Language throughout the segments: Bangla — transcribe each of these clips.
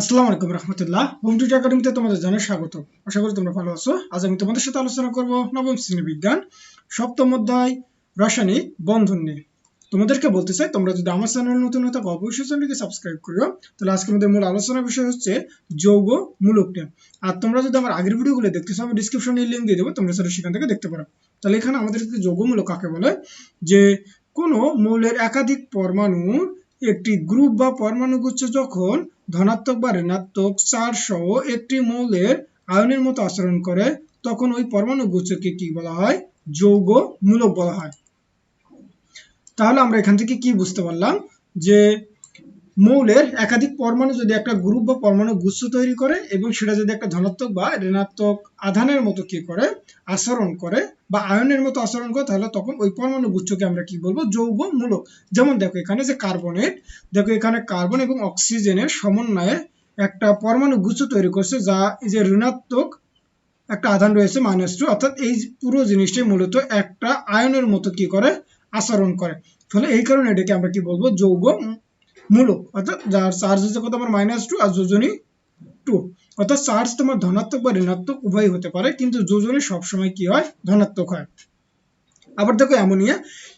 আসসালামু আলাইকুম রহমতুল্লাহ। হোম টিউটার একাডেমিতে তোমাদের জানাই স্বাগত। আশা করি তোমরা ভালো আছো। আজ আমি তোমাদের সাথে আলোচনা করব নবম শ্রেণি বিজ্ঞান, সপ্তম অধ্যায়, রাসায়নিক বন্ধন নিয়ে। তোমাদেরকে বলতে চাই, তোমরা যদি আমার চ্যানেল নতুন হয়ে থাকো, অবশ্যই চ্যানেলটিকে সাবস্ক্রাইব করিও। তাহলে আজকে আমাদের মূল আলোচনার বিষয় হচ্ছে যৌগ মূলক নিয়ে। আর তোমরা যদি আমার আগের ভিডিওগুলো দেখতে চাও আমি ডিসক্রিপশনে লিঙ্ক দিয়ে দেবো, তোমরা সেটা সেখান থেকে দেখতে পারো। তাহলে এখানে আমাদের যৌগমূলক কাকে বলে যে কোনো মৌলের একাধিক পরমাণুর একটি গ্রুপ বা পরমাণু গুচ্ছ যখন ধনাত্মক বা ঋণাত্মক চার্জ সহ একটি মৌলের আয়নের মতো আচরণ করে, তখন ওই পরমাণু গুচ্ছকে কি বলা হয়? যৌগ মূলক বলা হয়। তাহলে আমরা এখান থেকে কি বুঝতে পারলাম? যে মৌলের একাধিক পরমাণু যদি একটা গ্রুপ বা পরমাণু গুচ্ছ তৈরি করে এবং সেটা যদি একটা ধনাত্মক বা ঋণাত্মক আধানের মতো কি করে, আচরণ করে বা আয়নের মতো আচরণ করে, তাহলে তখন ওই পরমাণু গুচ্ছকে আমরা কি বলব? যৌগ মূলক যেমন দেখো, এখানে যে কার্বনেট দেখো এখানে কার্বন এবং অক্সিজেনের সমন্বয়ে একটা পরমাণু গুচ্ছ তৈরি করছে, যা যে ঋণাত্মক একটা আধান রয়েছে মাইনাস টু অর্থাৎ এই পুরো জিনিসটি মূলত একটা আয়নের মতো কি করে? আচরণ করে। ফলে এই কারণে এটাকে আমরা কি বলব? যৌগ মূলক অর্থাৎ যার চার্জ হচ্ছে কত আমার মাইনাস টু আর যোজনী টু অর্থাৎ চার্জ তোমার ধনাত্মক বা ঋণাত্মক উভয় হতে পারে, কিন্তু যোজনী সবসময় কি হয়? ধনাত্মক হয়। আবার দেখো অ্যামোনিয়া,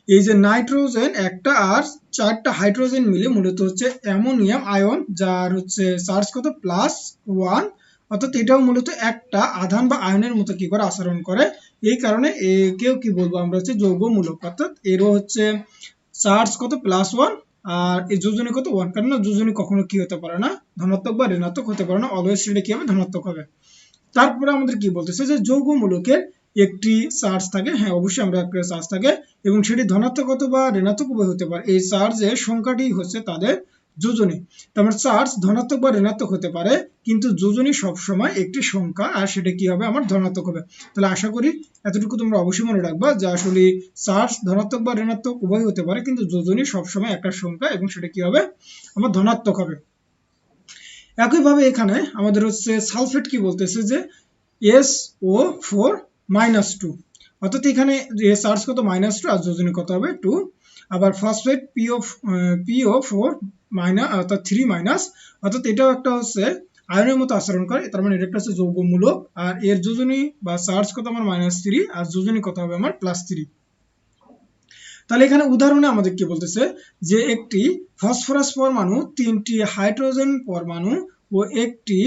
এই যে নাইট্রোজেন একটা আর চারটা হাইড্রোজেন মিলে মূলত হচ্ছে অ্যামোনিয়াম আয়ন, যার হচ্ছে চার্জ কত? Plus one. অর্থাৎ এটাও মূলত একটা আধান বা আয়নের মতো কি করে আচরণ করে। এই কারণে একেও কি বলব আমরা হচ্ছে যৌগমূলক। অর্থাৎ এরও হচ্ছে চার্জ কত? Plus one. আর এই যোজনী কত? ওয়ান কারণ যোজনী কখনো কি হতে পারে না? ধনাত্মক বা ঋণাত্মক হতে পারে না। অলওয়েজ সেটা কি হবে? ধনাত্মক হবে। তারপরে আমাদের কি বলতেছে যে যৌগমূলকের একটি চার্জ থাকে। হ্যাঁ অবশ্যই আমরা একটা চার্জ থাকে। এবং সেটি ধনাত্মক অথবা ঋণাত্মক উভয় হতে পারে। এই চার্জের সংখ্যাটি হচ্ছে তাদের যোজনী। তারপর চার্জ ধনাত্মক বা ঋণাত্মক হতে পারে, কিন্তু যোজনী সবসময় একটি সংখ্যা, আর সেটা কি হবে? আমার ধনাত্মক হবে। তাহলে আশা করি এতটুকু তোমরা অবশ্যই মনে রাখবা যে আসলে চার্জ ধনাত্মক বা ঋণাত্মক উভয় হতে পারে, কিন্তু যোজনী সবসময় একটা সংখ্যা এবং সেটা কি হবে? আমার ধনাত্মক হবে। একইভাবে এখানে আমাদের হচ্ছে সালফেট কি বলতেছে যে S O four minus two অর্থাৎ এখানে চার্জ কত মাইনাস টু আর যোজনী কত হবে টু আবার phosphate PO PO four minus অর্থাৎ থ্রি মাইনাস অর্থাৎ এটাও একটা হচ্ছে আয়নের মতো আচরণ করে, তার মানে এটা হচ্ছে যৌগমূলক আর এর যোজনী বা চার্জ কত আমার মাইনাস থ্রি আর যোজনী কত হবে আমার প্লাস থ্রি তাহলে এখানে উদাহরণে আমাদের কি বলতেছে? যে একটি ফসফরাস পরমাণু তিনটি হাইড্রোজেন পরমাণু ও একটি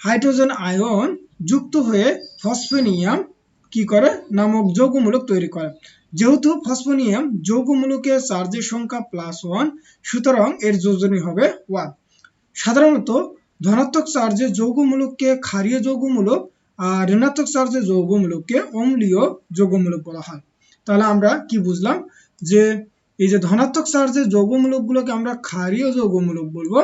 হাইড্রোজেন আয়ন যুক্ত হয়ে ফসফেনিয়াম কি করে? নামক যৌগমূলক তৈরি করে। যেহেতু ফসফোনিয়াম যৌগমূলকের চার্জের সংখ্যা প্লাস ওয়ান সুতরাং এর যোজনী হবে ওয়ান সাধারণত ধনাত্মক চার্জের যৌগমূলককে ক্ষারীয় যৌগমূলক আর ঋণাত্মক চার্জের যৌগমূলককে অম্লীয় যৌগমূলক বলা হয়। তাহলে আমরা কি বুঝলাম? যে এই যে ধনাত্মক চার্জের যৌগমূলকগুলোকে আমরা ক্ষারীয় যৌগমূলক বলব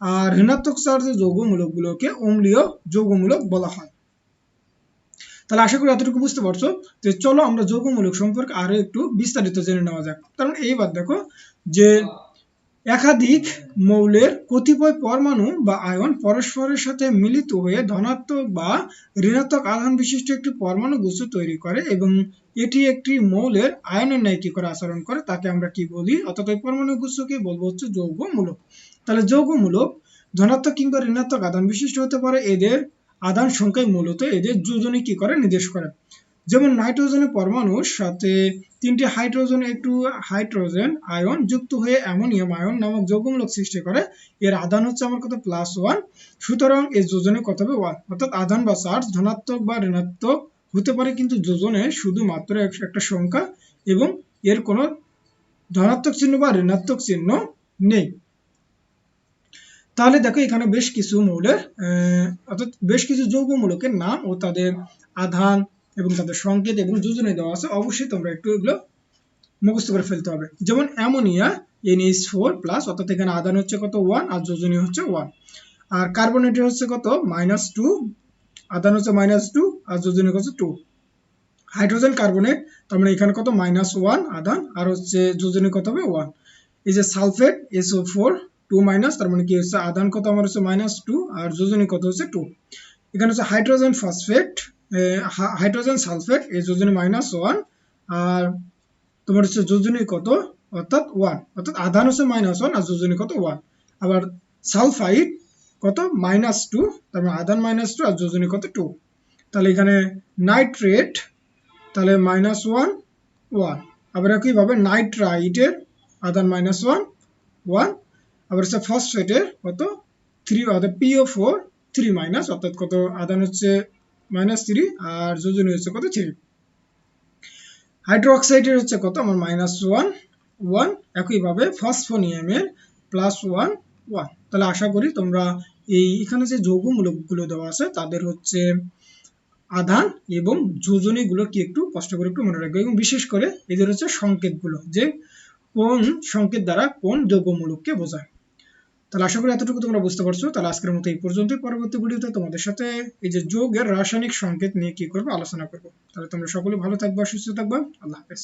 আর ঋণাত্মক চার্জের যৌগমূলকগুলোকে অম্লীয় যৌগমূলক বলা হয়। তাহলে আশা করি এতটুকু বুঝতে পারছ। যে চলো আমরা যৌগমূলক সম্পর্কে আরও একটু বিস্তারিত জেনে নেওয়া যাক। কারণ এইবার দেখো যে একাধিক মৌলের কতিপয় পরমাণু বা আয়ন পরস্পরের সাথে মিলিত হয়ে ধনাত্মক বা ঋণাত্মক আধান বিশিষ্ট একটি পরমাণু গুচ্ছ তৈরি করে এবং এটি একটি মৌলের আয়নের ন্যায় কি করে আচরণ করে তাকে আমরা কি বলি? অর্থাৎ ওই পরমাণু গুচ্ছকে বলব হচ্ছে যৌগমূলক। তাহলে যৌগমূলক ধনাত্মক কিংবা ঋণাত্মক আধান বিশিষ্ট হতে পারে। এদের আধান সংখ্যায় মূলত এদের যোজনী কি করে? নির্দেশ করে। যেমন নাইট্রোজেনের পরমাণুর সাথে তিনটি হাইড্রোজেন, একটু হাইড্রোজেন আয়ন যুক্ত হয়ে অ্যামোনিয়াম আয়ন নামক যৌগমূলক সৃষ্টি করে। এর আধান হচ্ছে আমার কত প্লাস ওয়ান সুতরাং এর যোজনে কত হবে? ওয়ান অর্থাৎ আধান বা চার্জ ধনাত্মক বা ঋণাত্মক হতে পারে, কিন্তু যোজনে শুধুমাত্র একটা সংখ্যা এবং এর কোনো ধনাত্মক চিহ্ন বা ঋণাত্মক চিহ্ন নেই। তাহলে দেখো এখানে বেশ কিছু মৌলের অর্থাৎ বেশ কিছু যৌগমূলকের নাম ও তাদের আধান এবং তাদের সংকেত এবং যোজনে দেওয়া আছে, অবশ্যই তোমরা একটু এগুলো মুখস্থ করে ফেলতে হবে। যেমন অ্যামোনিয়া, এনএইচ ফোর প্লাস, অর্থাৎ এখানে আধান হচ্ছে কত ওয়ান আর যোজনী হচ্ছে ওয়ান। আর কার্বনেটের হচ্ছে কত? মাইনাস টু, আধান হচ্ছে মাইনাস টু আর যোজনী হচ্ছে টু। হাইড্রোজেন কার্বনেট, তার মানে এখানে কত? মাইনাস ওয়ান আধান, আর হচ্ছে যোজনী কত হবে? ওয়ান। এই যে sulphate, SO four two minus, তার মানে কি হচ্ছে? আধান কত? আমার হচ্ছে মাইনাস টু আর যোজনী কত হচ্ছে? টু এখানে হচ্ছে হাইড্রোজেন ফসফেট হাইড্রোজেন সালফেট এই যোজনী মাইনাস ওয়ান আর তোমার হচ্ছে যোজনী কত? অর্থাৎ ওয়ান অর্থাৎ আধান হচ্ছে মাইনাস ওয়ান আর যোজনী কত? ওয়ান আবার সালফাইড কত? মাইনাস টু তারপরে আধান মাইনাস টু আর যোজনী কত? টু তাহলে এখানে নাইট্রেট তাহলে মাইনাস ওয়ান ওয়ান আবার একইভাবে নাইট্রাইটের আধান মাইনাস ওয়ান ওয়ান আবার হচ্ছে ফসফেটের কত? থ্রি অর্থাৎ পিও ফোর থ্রি মাইনাস অর্থাৎ কত? আধান হচ্ছে মাইনাস থ্রি আর যোজনী হচ্ছে কত? থ্রি হাইড্রোক্সাইডের হচ্ছে কত? আমার মাইনাস ওয়ান ওয়ান একইভাবে ফসফোনিয়ামের প্লাস ওয়ান ওয়ান তাহলে আশা করি তোমরা এই এখানে যে যৌগমূলকগুলো দেওয়া আছে, তাদের হচ্ছে আধান এবং যোজনীগুলো কি একটু কষ্ট করে একটু মনে রাখবে। এবং বিশেষ করে এদের হচ্ছে সংকেতগুলো, যে কোন সংকেত দ্বারা কোন যৌগমূলককে বোঝায়। তাহলে আশা করি এতটুকু তোমরা বুঝতে পারছ। তাহলে আজকের মতো এই পর্যন্তই। পরবর্তী ভিডিওতে তোমাদের সাথে এই যে যোগের রাসায়নিক সংকেত নিয়ে কি করব আলোচনা করব। তাহলে তোমরা সকলে ভালো থাকবা, সুস্থ থাকবা। আল্লাহ হাফেজ।